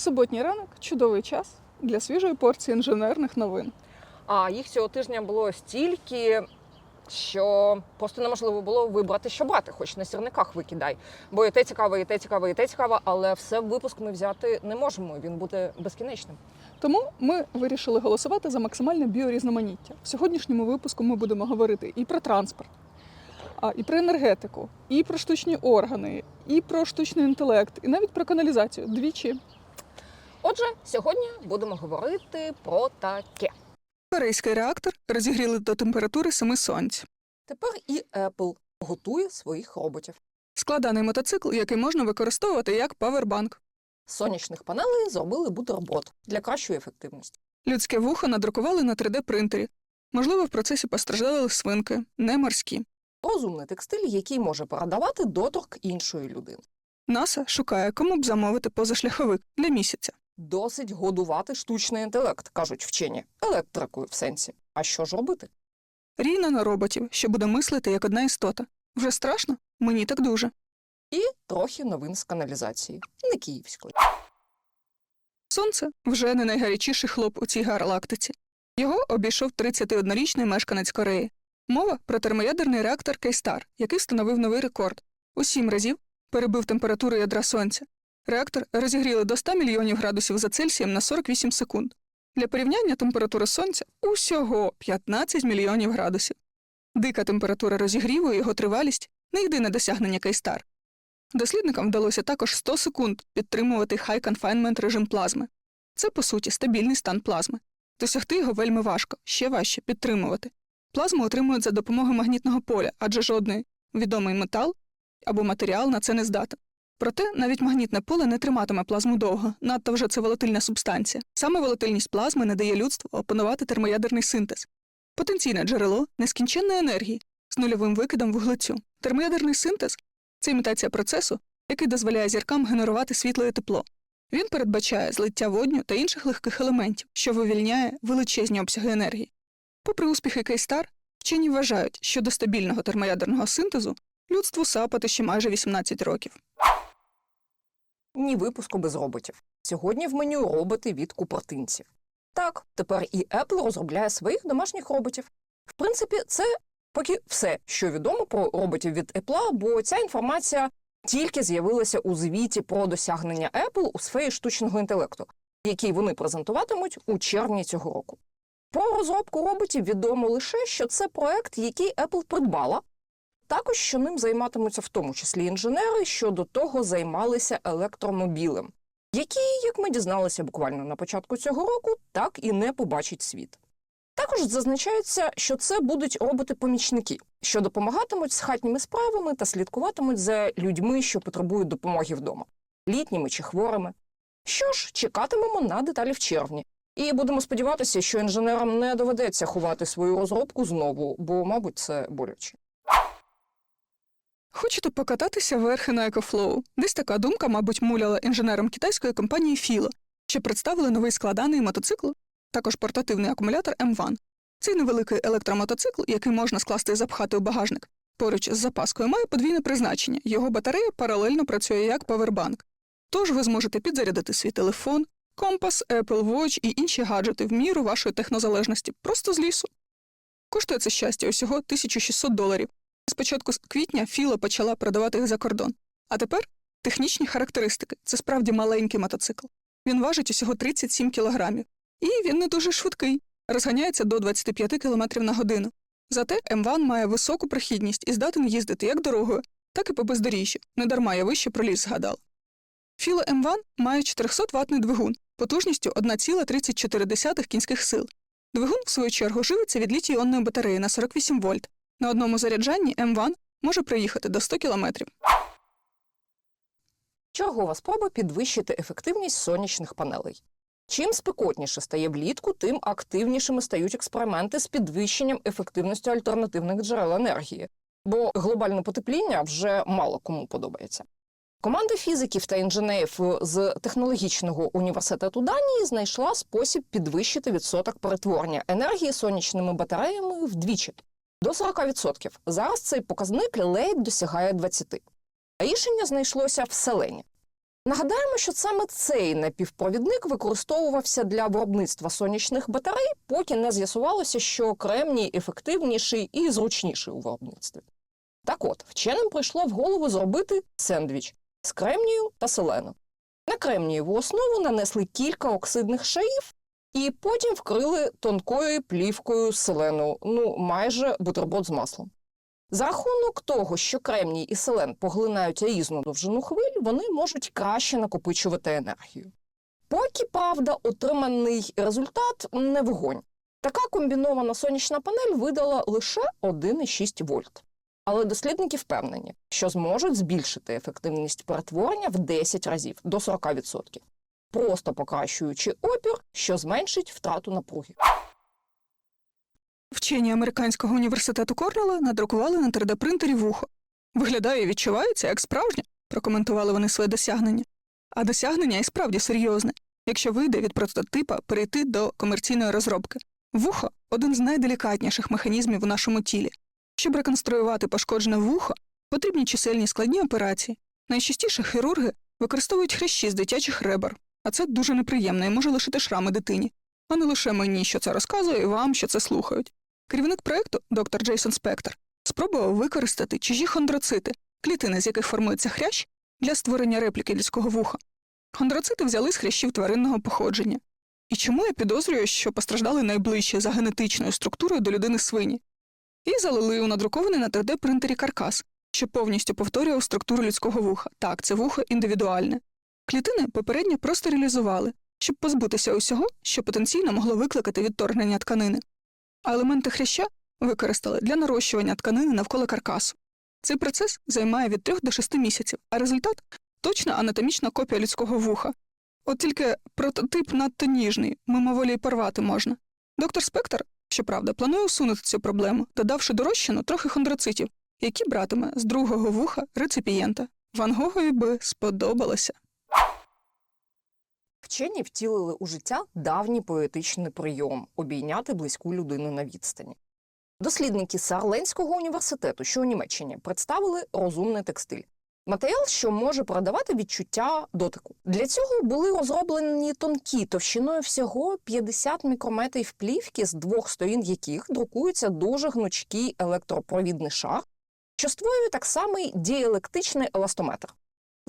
Суботній ранок чудовий час для свіжої порції інженерних новин. А їх цього тижня було стільки, що просто неможливо було вибрати, що брати, хоч на сірниках викидай. Бо і те цікаве, і те цікаве, і те цікаве, але все в випуск ми взяти не можемо. Він буде безкінечним. Тому ми вирішили голосувати за максимальне біорізноманіття. В сьогоднішньому випуску ми будемо говорити і про транспорт, а, і про енергетику, і про штучні органи, і про штучний інтелект, і навіть про каналізацію. Двічі. Отже, сьогодні будемо говорити про таке. Корейський реактор розігріли до температури семи сонць. Тепер і Apple готує своїх роботів. Складаний мотоцикл, який можна використовувати як павербанк. З сонячних панелей зробили бутерброд для кращої ефективності. Людське вухо надрукували на 3D-принтері. Можливо, в процесі постраждали свинки, не морські. Розумний текстиль, який може передавати доторк іншої людини. НАСА шукає, кому б замовити позашляховик для місяця. Досить годувати штучний інтелект, кажуть вчені, електрикою в сенсі. А що ж робити? Рівно на роботів, що буде мислити як одна істота. Вже страшно? Мені так дуже. І трохи новин з каналізації, не київської. Сонце вже не найгарячіший хлоп у цій галактиці. Його обійшов 31-річний мешканець Кореї. Мова про термоядерний реактор Кейстар, який встановив новий рекорд. У сім разів перебив температуру ядра сонця. Реактор розігріли до 100 мільйонів градусів за Цельсієм на 48 секунд. Для порівняння температура сонця усього 15 мільйонів градусів. Дика температура розігріву і його тривалість не єдине досягнення Кейстар. Дослідникам вдалося також 100 секунд підтримувати high confinement режим плазми. Це, по суті, стабільний стан плазми. Досягти його вельми важко, ще важче підтримувати. Плазму отримують за допомогою магнітного поля, адже жодний відомий метал або матеріал на це не здатен. Проте навіть магнітне поле не триматиме плазму довго, надто вже це волатильна субстанція. Саме волатильність плазми не дає людству опанувати термоядерний синтез. Потенційне джерело нескінченної енергії з нульовим викидом вуглецю. Термоядерний синтез це імітація процесу, який дозволяє зіркам генерувати світло і тепло. Він передбачає злиття водню та інших легких елементів, що вивільняє величезні обсяги енергії. Попри успіхи Кейстар, вчені вважають, що до стабільного термоядерного синтезу людству сапати ще майже 18 років. Ні випуску без роботів. Сьогодні в меню роботи від купертинців. Так, тепер і Apple розробляє своїх домашніх роботів. В принципі, це поки все, що відомо про роботів від Apple, бо ця інформація тільки з'явилася у звіті про досягнення Apple у сфері штучного інтелекту, який вони презентуватимуть у червні цього року. Про розробку роботів відомо лише, що це проект, який Apple придбала. Також що ним займатимуться в тому числі інженери, що до того займалися електромобілем, який, як ми дізналися буквально на початку цього року, так і не побачить світ. Також зазначається, що це будуть роботи-помічники, що допомагатимуть з хатніми справами та слідкуватимуть за людьми, що потребують допомоги вдома, літніми чи хворими. Що ж, чекатимемо на деталі в червні. І будемо сподіватися, що інженерам не доведеться ховати свою розробку знову, бо, мабуть, це боляче. Хочете покататися верхи на EcoFlow? Десь така думка, мабуть, муляла інженерам китайської компанії Filo, що представили новий складаний мотоцикл, також портативний акумулятор M1. Цей невеликий електромотоцикл, який можна скласти і запхати у багажник, поруч з запаскою, має подвійне призначення. Його батарея паралельно працює як павербанк. Тож ви зможете підзарядити свій телефон, компас, Apple Watch і інші гаджети в міру вашої технозалежності просто з лісу. Коштує це щастя усього 1600 доларів. З початку квітня Філа почала продавати їх за кордон. А тепер технічні характеристики це справді маленький мотоцикл. Він важить усього 37 кілограмів. І він не дуже швидкий, розганяється до 25 км на годину. Зате М1 має високу прохідність і здатен їздити як дорогою, так і по бездоріжжю. Недарма я вище про ліс згадав. Філо М1 має 400 ватний двигун потужністю 1,34 кінських сил. Двигун, в свою чергу, живиться від літій-іонної батареї на 48 вольт. На одному заряджанні М1 може приїхати до 100 кілометрів. Чергова спроба підвищити ефективність сонячних панелей. Чим спекотніше стає влітку, тим активнішими стають експерименти з підвищенням ефективності альтернативних джерел енергії, бо глобальне потепління вже мало кому подобається. Команда фізиків та інженерів з технологічного університету Данії знайшла спосіб підвищити відсоток перетворення енергії сонячними батареями вдвічі до 40%. Зараз цей показник ледь досягає 20%. Рішення знайшлося в селені. Нагадаємо, що саме цей напівпровідник використовувався для виробництва сонячних батарей, поки не з'ясувалося, що кремній ефективніший і зручніший у виробництві. Так от, вченим прийшло в голову зробити сендвіч з кремнію та селену. На кремнієву основу нанесли кілька оксидних шарів і потім вкрили тонкою плівкою селену, ну майже бутерброд з маслом. За рахунок того, що кремній і селен поглинають різну довжину хвиль, вони можуть краще накопичувати енергію. Поки, правда, отриманий результат не вогонь. Така комбінована сонячна панель видала лише 1,6 вольт. Але дослідники впевнені, що зможуть збільшити ефективність перетворення в 10 разів до 40%, просто покращуючи опір, що зменшить втрату напруги. Вчені американського університету Корнелла надрукували на 3D-принтері вухо. Виглядає і відчувається як справжнє, прокоментували вони своє досягнення. А досягнення і справді серйозне, якщо вийде від прототипа перейти до комерційної розробки. Вухо один з найделікатніших механізмів у нашому тілі. Щоб реконструювати пошкоджене вухо, потрібні чисельні складні операції. Найчастіше хірурги використовують хрящі з дитячих ребер, а це дуже неприємно і може лишити шрами дитині. А не лише мені, що це розказує, і вам, що це слухають. Керівник проєкту, доктор Джейсон Спектор, спробував використати чужі хондроцити, клітини, з яких формується хрящ, для створення репліки людського вуха. Хондроцити взяли з хрящів тваринного походження. І чому я підозрюю, що постраждали найближче за генетичною структурою до людини свині? І залили у надрукований на 3D-принтері каркас, що повністю повторював структуру людського вуха. Так, це вухо індивідуальне. Клітини попередньо простерилізували, щоб позбутися усього, що потенційно могло викликати відторгнення тканини. А елементи хряща використали для нарощування тканини навколо каркасу. Цей процес займає від 3 до 6 місяців, а результат точна анатомічна копія людського вуха. От тільки прототип надто ніжний, мимоволі й порвати можна. Доктор Спектор, щоправда, планує усунути цю проблему, додавши до розчину трохи хондроцитів, які братиме з другого вуха реципієнта. Ван Гогові би сподобалося. Вчені втілили у життя давній поетичний прийом обійняти близьку людину на відстані. Дослідники Сарленського університету, що у Німеччині, представили розумний текстиль. Матеріал, що може передавати відчуття дотику. Для цього були розроблені тонкі товщиною всього 50 мікрометрів плівки, з двох сторін яких друкується дуже гнучкий електропровідний шар, що створює так самий діелектичний еластометр.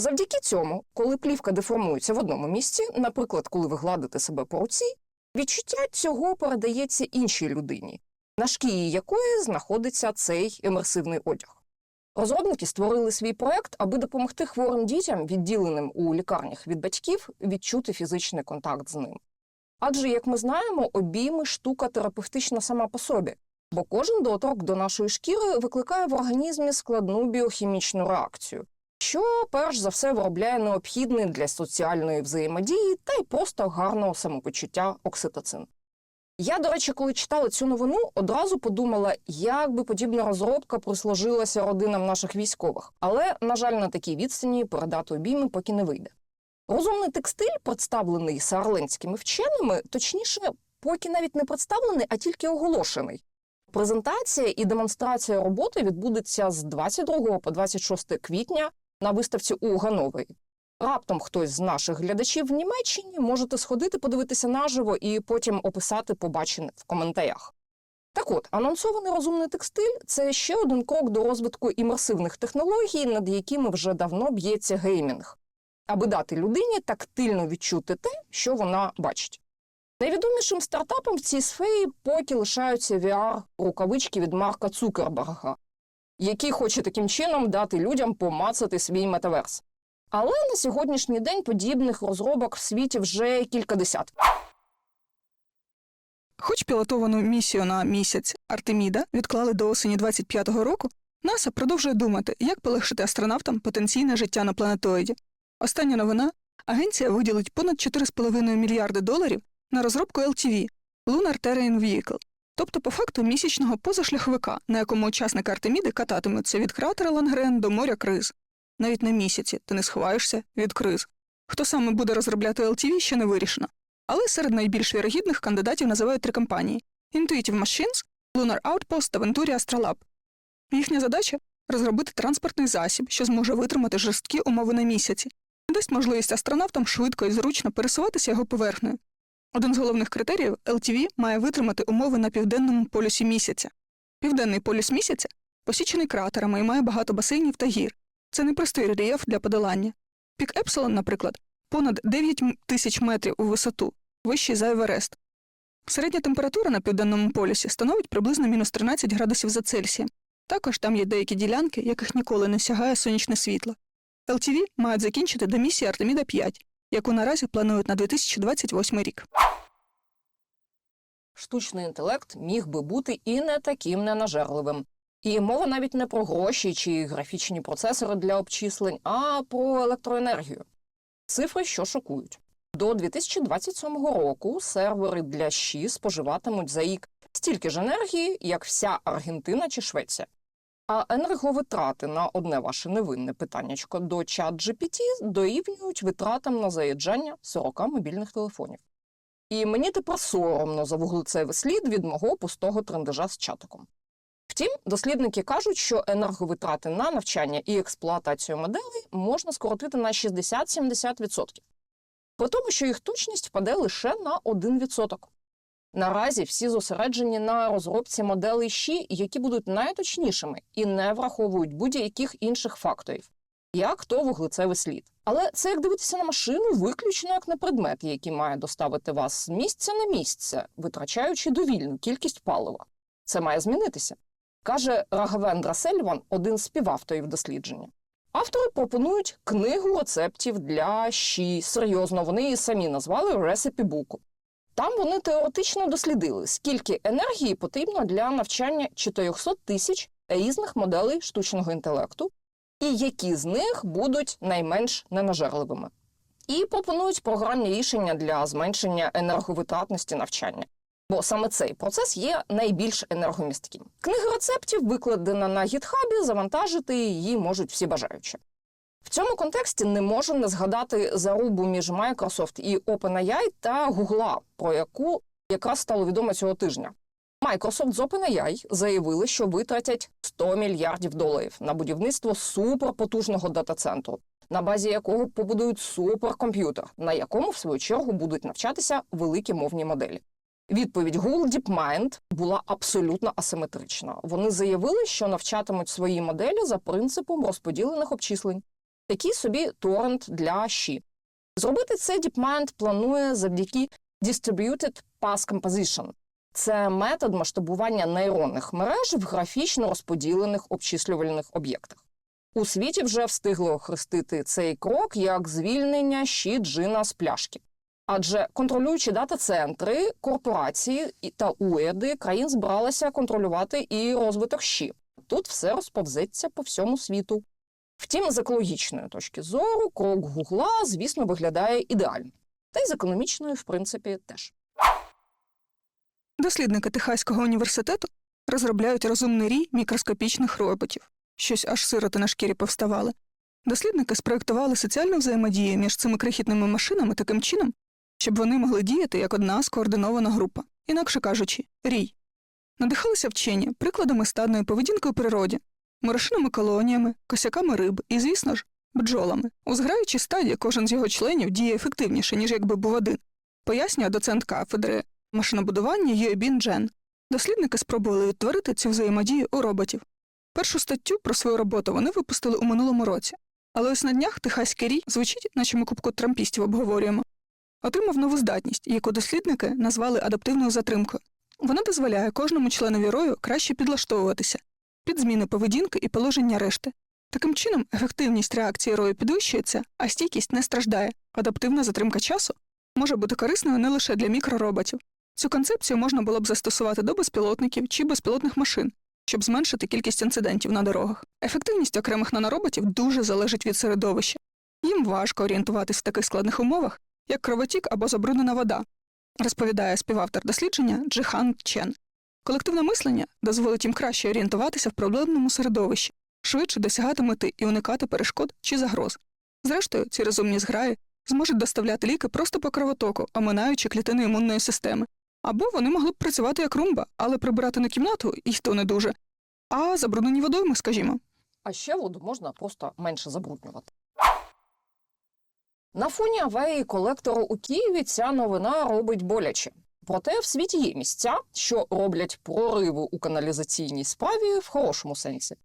Завдяки цьому, коли плівка деформується в одному місці, наприклад, коли ви гладите себе по руці, відчуття цього передається іншій людині, на шкії якої знаходиться цей емерсивний одяг. Розробники створили свій проект, аби допомогти хворим дітям, відділеним у лікарнях від батьків, відчути фізичний контакт з ним. Адже, як ми знаємо, обійми штука терапевтична сама по собі, бо кожен доторк до нашої шкіри викликає в організмі складну біохімічну реакцію, що перш за все виробляє необхідний для соціальної взаємодії та й просто гарного самопочуття окситоцин. Я, до речі, коли читала цю новину, одразу подумала, як би подібна розробка присложилася родинам наших військових. Але, на жаль, на такій відстані передати обійми поки не вийде. Розумний текстиль, представлений саарленськими вченими, точніше, поки навіть не представлений, а тільки оголошений. Презентація і демонстрація роботи відбудеться з 22 по 26 квітня на виставці у Гановері. Раптом хтось з наших глядачів в Німеччині можете сходити, подивитися наживо і потім описати побачене в коментарях. Так от, анонсований розумний текстиль це ще один крок до розвитку імерсивних технологій, над якими вже давно б'ється геймінг, аби дати людині тактильно відчути те, що вона бачить. Найвідомішим стартапом в цій сфері поки лишаються VR-рукавички від Марка Цукерберга, який хоче таким чином дати людям помацати свій метаверс. Але на сьогоднішній день подібних розробок в світі вже кількадесят. Хоч пілотовану місію на місяць Артеміда відклали до осені 25-го року, НАСА продовжує думати, як полегшити астронавтам потенційне життя на планетоїді. Остання новина агенція виділить понад 4,5 мільярди доларів на розробку LTV – Lunar Terrain Vehicle, тобто по факту місячного позашляховика, на якому учасники Артеміди кататимуться від кратера Лангрен до моря Криз. Навіть на місяці ти не сховаєшся від криз. Хто саме буде розробляти LTV, ще не вирішено. Але серед найбільш вірогідних кандидатів називають три компанії: Intuitive Machines, Lunar Outpost та Venturi Astrolab. Їхня задача розробити транспортний засіб, що зможе витримати жорсткі умови на місяці, не дасть можливість астронавтам швидко і зручно пересуватися його поверхнею. Один з головних критеріїв LTV має витримати умови на південному полюсі місяця. Південний полюс місяця посічений кратерами і має багато басейнів та гір. Це непростий рельєф для подолання. Пік Епсилон, наприклад, понад 9 тисяч метрів у висоту, вищий за Еверест. Середня температура на південному полюсі становить приблизно мінус 13 градусів за Цельсієм. Також там є деякі ділянки, яких ніколи не сягає сонячне світло. LTV мають закінчити до місії Артеміда 5, яку наразі планують на 2028 рік. Штучний інтелект міг би бути і не таким ненажерливим. І мова навіть не про гроші чи графічні процесори для обчислень, а про електроенергію. Цифри, що шокують. До 2027 року сервери для ЩІ споживатимуть за рік стільки ж енергії, як вся Аргентина чи Швеція. А енерговитрати на одне ваше невинне питаннячко до чат GPT дорівнюють витратам на заїжджання 40 мобільних телефонів. І мені тепер соромно за вуглецевий слід від мого пустого трендежа з чатиком. Втім, дослідники кажуть, що енерговитрати на навчання і експлуатацію моделей можна скоротити на 60-70%, при тому, що їх точність впаде лише на 1%. Наразі всі зосереджені на розробці моделей ЩІ, які будуть найточнішими і не враховують будь-яких інших факторів, як то вуглецевий слід. Але це як дивитися на машину виключно як на предмет, який має доставити вас з місця на місце, витрачаючи довільну кількість палива. Це має змінитися, каже Рагавендра Сельван, один з співавторів дослідження. Автори пропонують книгу рецептів для щі. Серйозно, вони її самі назвали Recipe Book. Там вони теоретично дослідили, скільки енергії потрібно для навчання 400 тисяч різних моделей штучного інтелекту, і які з них будуть найменш ненажерливими. І пропонують програмні рішення для зменшення енерговитратності навчання. Бо саме цей процес є найбільш енергомістким. Книга рецептів викладена на гітхабі, завантажити її можуть всі бажаючі. В цьому контексті не можу не згадати зарубу між Microsoft і OpenAI та Google, про яку якраз стало відомо цього тижня. Microsoft з OpenAI заявили, що витратять 100 мільярдів доларів на будівництво суперпотужного дата-центру, на базі якого побудують суперкомп'ютер, на якому в свою чергу будуть навчатися великі мовні моделі. Відповідь Google DeepMind була абсолютно асиметрична. Вони заявили, що навчатимуть свої моделі за принципом розподілених обчислень, такий собі торрент для щі. Зробити це DeepMind планує завдяки Distributed Path Composition. Це метод масштабування нейронних мереж в графічно розподілених обчислювальних об'єктах. У світі вже встигли охрестити цей крок як звільнення щі джина з пляшки. Адже контролюючи дата-центри, корпорації та уряди країн збиралися контролювати і розвиток щі. Тут все розповзеться по всьому світу. Втім, з екологічної точки зору, крок Гугла, звісно, виглядає ідеально. Та й з економічної, в принципі, теж. Дослідники Техаського університету розробляють розумний рій мікроскопічних роботів. Щось аж сироти на шкірі повставали. Дослідники спроєктували соціальну взаємодію між цими крихітними машинами таким чином, щоб вони могли діяти як одна скоординована група, інакше кажучи, рій. Надихалися вчені прикладами стадної поведінки у природі, морошиними колоніями, косяками риб і, звісно ж, бджолами. У зграючій стаді кожен з його членів діє ефективніше, ніж якби був один, пояснює доцент кафедри машинобудування Юебін Джен. Дослідники спробували відтворити цю взаємодію у роботів. Першу статтю про свою роботу вони випустили у минулому році. Але ось на днях техаський рій звучить, наче ми кубку трампістів обговорюємо. Отримав нову здатність, яку дослідники назвали адаптивною затримкою. Вона дозволяє кожному членові рою краще підлаштовуватися під зміни поведінки і положення решти. Таким чином, ефективність реакції рою підвищується, а стійкість не страждає. Адаптивна затримка часу може бути корисною не лише для мікророботів. Цю концепцію можна було б застосувати до безпілотників чи безпілотних машин, щоб зменшити кількість інцидентів на дорогах. Ефективність окремих нанороботів дуже залежить від середовища. Їм важко орієнтуватись в таких складних умовах, як кровотік або забруднена вода, розповідає співавтор дослідження Джихан Чен. Колективне мислення дозволить їм краще орієнтуватися в проблемному середовищі, швидше досягати мети і уникати перешкод чи загроз. Зрештою, ці розумні зграї зможуть доставляти ліки просто по кровотоку, оминаючи клітини імунної системи. Або вони могли б працювати як румба, але прибирати не кімнату і то не дуже, а забруднені водойми, скажімо. А ще воду можна просто менше забруднювати. На фоні аварії колектору у Києві ця новина робить боляче. Проте в світі є місця, що роблять прориви у каналізаційній справі в хорошому сенсі.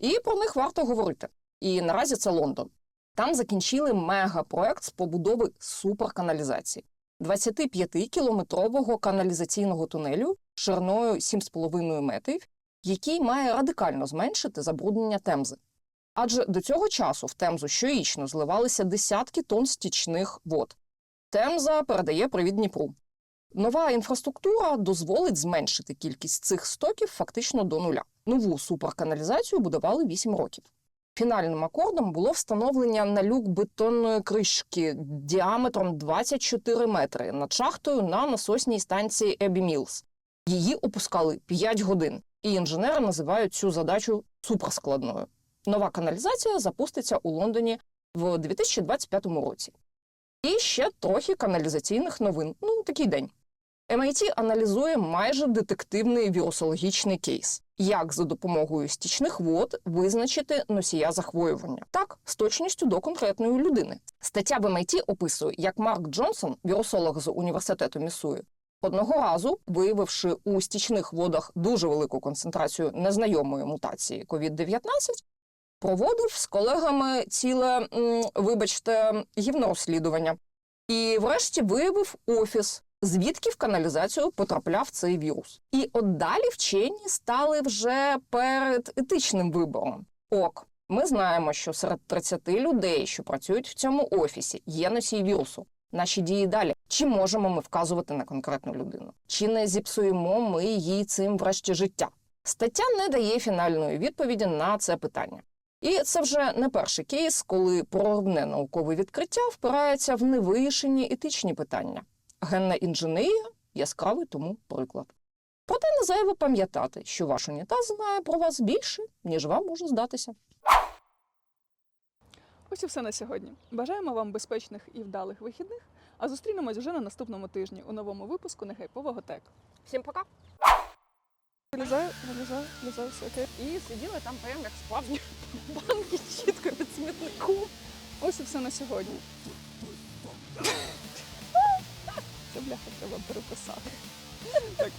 І про них варто говорити. І наразі це Лондон. Там закінчили мегапроект з побудови суперканалізації 25-кілометрового каналізаційного тунелю шириною 7,5 метрів, який має радикально зменшити забруднення Темзи. Адже до цього часу в Темзу щорічно зливалися десятки тонн стічних вод. Темза передає привід Дніпру. Нова інфраструктура дозволить зменшити кількість цих стоків фактично до нуля. Нову суперканалізацію будували 8 років. Фінальним акордом було встановлення на люк бетонної кришки діаметром 24 метри над шахтою на насосній станції Ебі Мілс. Її опускали 5 годин, і інженери називають цю задачу суперскладною. Нова каналізація запуститься у Лондоні в 2025 році. І ще трохи каналізаційних новин. Ну, такий день. MIT аналізує майже детективний вірусологічний кейс, як за допомогою стічних вод визначити носія захворювання, так з точністю до конкретної людини. Стаття в MIT описує, як Марк Джонсон, вірусолог з університету Міссуї, одного разу, виявивши у стічних водах дуже велику концентрацію незнайомої мутації COVID-19, проводив з колегами ціле, вибачте, гівнорозслідування. І врешті виявив офіс, звідки в каналізацію потрапляв цей вірус. І от далі вчені стали вже перед етичним вибором. Ок, ми знаємо, що серед 30 людей, що працюють в цьому офісі, є носій вірусу. Наші дії далі. Чи можемо ми вказувати на конкретну людину? Чи не зіпсуємо ми їй цим врешті життя? Стаття не дає фінальної відповіді на це питання. І це вже не перший кейс, коли проривне наукове відкриття впирається в невирішені етичні питання. Генна інженерія яскравий тому приклад. Проте не зайве пам'ятати, що ваш унітаз знає про вас більше, ніж вам може здатися. Ось і все на сьогодні. Бажаємо вам безпечних і вдалих вихідних, а зустрінемось вже на наступному тижні у новому випуску негайпового тек. Всім пока! Вилізаю, вилізаю, вилізаю, все окей. І сиділи там прямо як справжні банки чітко під смітником. Ось і все на сьогодні. Це бляха треба переписати. Так,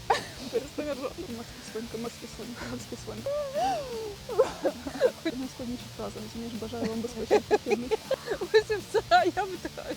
перестань ржати. Морські свинка, морські свинка, морські свинка. Найскладніша фраза, розумієш, бажаю вам безпечних вихідних. Ось і все, а я витираю.